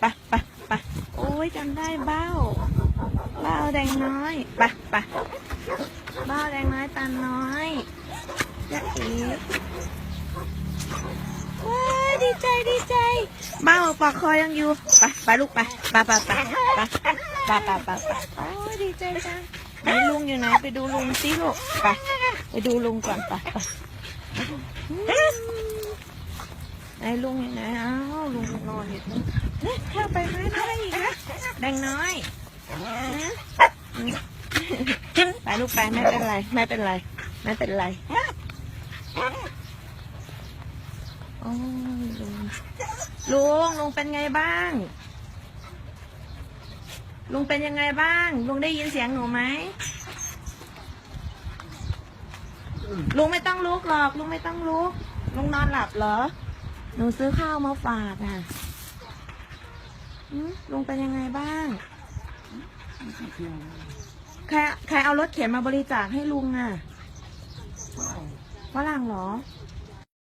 ไปไปไปโอ้ยจำได้เบ้า เบ้าแดงน้อยไปไปเบ้าแดงน้อยตาน้อยยะเอ๋ว้าดีใจดีใจเบ้าปากคอยังอยู่ไปไปลูกไปไปไปไปไปไปไปไปไปโอ้ยดีใจจังไหนลุงอยู่ไหนไปดูลุงสิลูกไปไปดูลุงก่อนไปไปไหนลุงอยู่ไหนอ้าวลุงนอนอยู่ ดงน้อยนะไปลูกไปไม่เป็นไร ไม่เป็นไร ไม่เป็นไรโอ้ยลุงลุงลุงเป็นไงบ้าง ลุงเป็นยังไงบ้าง ลุงได้ยินเสียงหนูไหมลุงไม่ต้องลุกหรอก ลุงไม่ต้องลุก ลุงนอนหลับเหรอ หนูซื้อข้าวมาฝากอะอืม ลุงเป็นยังไงบ้าง ใครใครเอารถเข็นมาบริจาคให้ลุงอะฝรั่งเหรอ